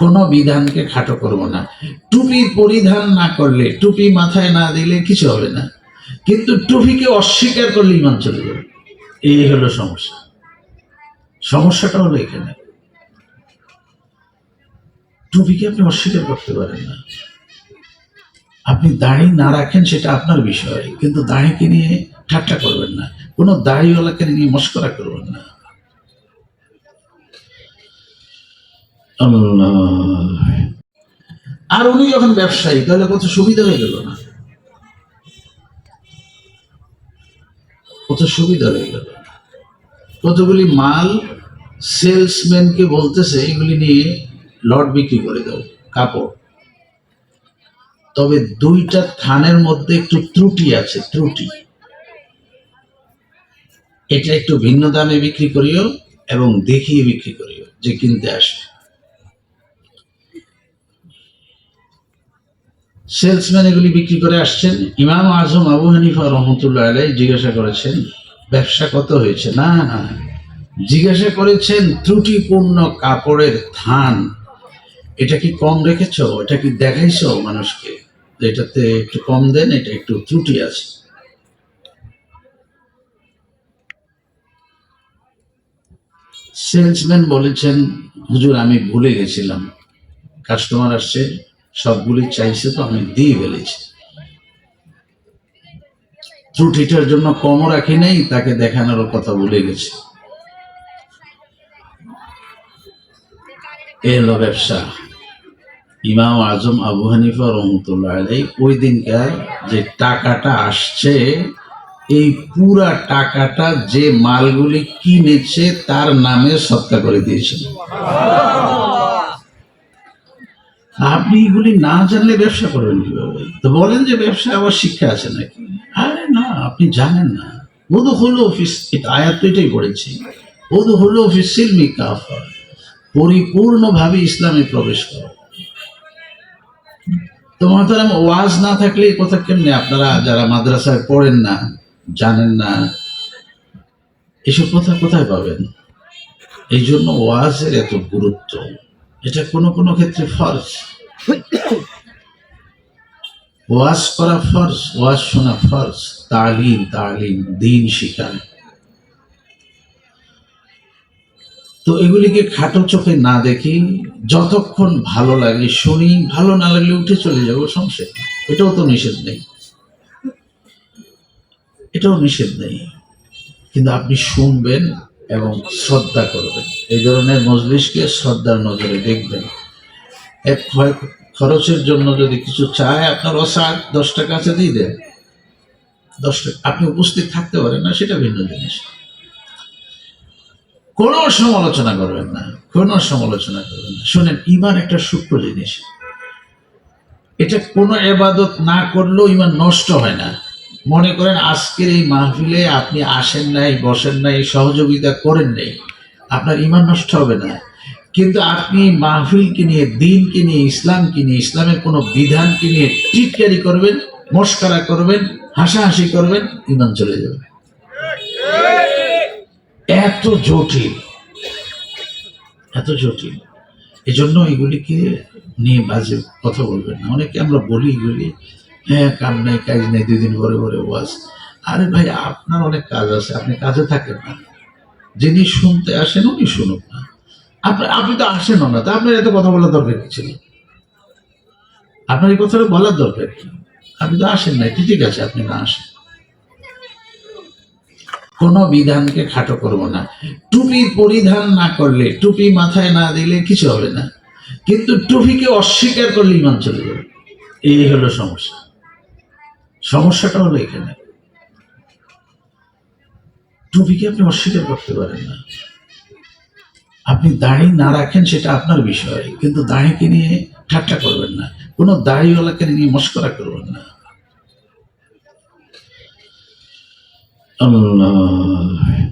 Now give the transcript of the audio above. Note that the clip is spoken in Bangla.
কোনো বিধানকে খাটো করব না। টুপি পরিধান না করলে, টুপি মাথায় না দিলে কিছু হবে না। কিন্তু টুপিকে অস্বীকার করলে ইমান চলে যাবে। এই হলো সমস্যা। সমস্যাটা হলো এখানে। টুপিকে আপনি অস্বীকার করতে পারেন না। আপনি দাড়ি না রাখেন সেটা আপনার বিষয়, কিন্তু দাড়িকে নিয়ে ঠাট্টা করবেন না। কোনো দাড়িওয়ালাকে নিয়ে মস্করা করবেন না। আর উনি যখন ব্যবসায়ী, তাহলে কত সুবিধা হয়ে গেল না? কত সুবিধা হয়ে গেল কতগুলি মাল সেলসম্যানকে বলতেছে, এগুলি নিয়ে লট বিক্রি করে দাও, কাপড়। তবে দুইটা থানের মধ্যে একটু ত্রুটি আছে, ত্রুটি। এটা একটু ভিন্ন দামে বিক্রি করিও এবং দেখিয়ে বিক্রি করিও, যে কিনতে আসে সেলসম্যান এগুলি বিক্রি করে আসছেন। ইমাম আজম আবু হানিফা রহমতুল্লাহ আলাই জিজ্ঞাসা করেছেন, ব্যবসা কত হয়েছে? না না। জিজ্ঞাসা করেছেন, ত্রুটিপূর্ণ কাপড়ের থান এটা কি কম রেখেছ? এটা কি দেখাইছো মানুষকে? এটাতে একটু কম দেন, এটা একটু ত্রুটি আছে। সেলসম্যান বলেছেন, হুজুর, আমি ভুলে গেছিলাম। কাস্টমার আসছে সবগুলি চাইছে তো আমি দিয়ে ফেলেছি। ত্রুটিটার জন্য কমও রাখি নাই, তাকে দেখানোর কথা ভুলে গেছি। এ ব্যবসা। ইমাম আজম আবু হানিফা রহমতুল্লাহ আলাই ওই দিনকার যে টাকাটা আসছে, এই পুরা টাকাটা যে মালগুলি কিনেছে, তার নামে সৎকা করে দিয়েছেন আপনি এগুলি না জানলে ব্যবসা করবেন কীভাবে? তো বলেন যে ব্যবসা আবার শিক্ষা আছে নাকি? আরে না, আপনি জানেন না। ওদু হলো অফিস আয়াত তো এটাই পড়েছি ওদু হলো অফিস সিলমি কাফা, পরিপূর্ণভাবে ইসলামে প্রবেশ করো। তো মহতারাম, ওয়াজ না থাকলে এই কথা কেমনে? আপনারা যারা মাদ্রাসায় পড়েন না, জানেন না, এসব কথা কোথায় পাবেন? এই জন্য ওয়াজের এত গুরুত্ব। এটা কোনো কোনো ক্ষেত্রে ফরজ। ওয়াজ করা ফরজ, ওয়াজ শোনা ফরজ, তালিম তালিম, দিন শিখায় তো এগুলিকে খাটো চোখে না দেখি, যতক্ষণ ভালো লাগে শুনি, ভালো না লাগলে উঠে চলে যাব সংসার। এটাও তো নিষেধ নেই। এটাও নিষেধ নেই। কিন্তু আপনি শুনবেন এবং শ্রদ্ধা করবেন এই ধরনের মজলিসকে শ্রদ্ধার নজরে দেখবেন। এক খরচের জন্য যদি কিছু চায়, আপনার অসার দশ টাকা আছে, দিয়ে দেন। দশ টাকা আপনি উপস্থিত থাকতে পারেন না, সেটা ভিন্ন জিনিস। কোনো সমালোচনা করবেন না, কোনো সমালোচনা করবেন না। শুনেন, ইমান একটা সূক্ষ্ম জিনিস। এটা কোনো এবাদত না করলেও ইমান নষ্ট হয় না। মনে করেন আজকের এই মাহফিলে আপনি আসেন নাই, বসেন নাই, সহযোগিতা করেন নাই, আপনার ইমান নষ্ট হবে না। কিন্তু আপনি মাহফিলকে নিয়ে, দিনকে নিয়ে, ইসলামকে নিয়ে, ইসলামের কোনো বিধানকে নিয়ে টিটকারি করবেন, মস্কারা করবেন, হাসাহাসি করবেন, ইমান চলে যাবে। এত জটিল এত জটিল। এজন্য এগুলিকে নিয়ে বাজে কথা বলবেন না। অনেকে আমরা বলি এগুলি হ্যাঁ কাম নাই, কাজ নেই দুই দিন পরে পরে ওয়াজ। আরে ভাই, আপনার অনেক কাজ আছে, আপনি কাজে থাকেন না। যিনি শুনতে আসেন, উনি শুনুক না। আপনি আপনি তো আসেনও না, তা আপনার এত কথা বলার দরকার কি ছিল? আপনার এই কথাটা বলার দরকার কি? আপনি তো আসেন নাই ঠিক আছে, আপনি না আসেন। কোনো বিধানকে খাটো করব না। টুপি পরিধান না করলে, টুপি মাথায় না দিলে কিছু হবে না। কিন্তু টুপিকে অস্বীকার করলে ইমান চলে যাবে। এই হলো সমস্যা। সমস্যাটা হলো এখানে। টুপিকে আপনি অস্বীকার করতে পারেন না। আপনি দাড়ি না রাখেন সেটা আপনার বিষয়, কিন্তু দাড়িকে নিয়ে ঠাট্টা করবেন না। কোনো দাড়িওয়ালাকে নিয়ে মস্করা করবেন না। আল্লাহ।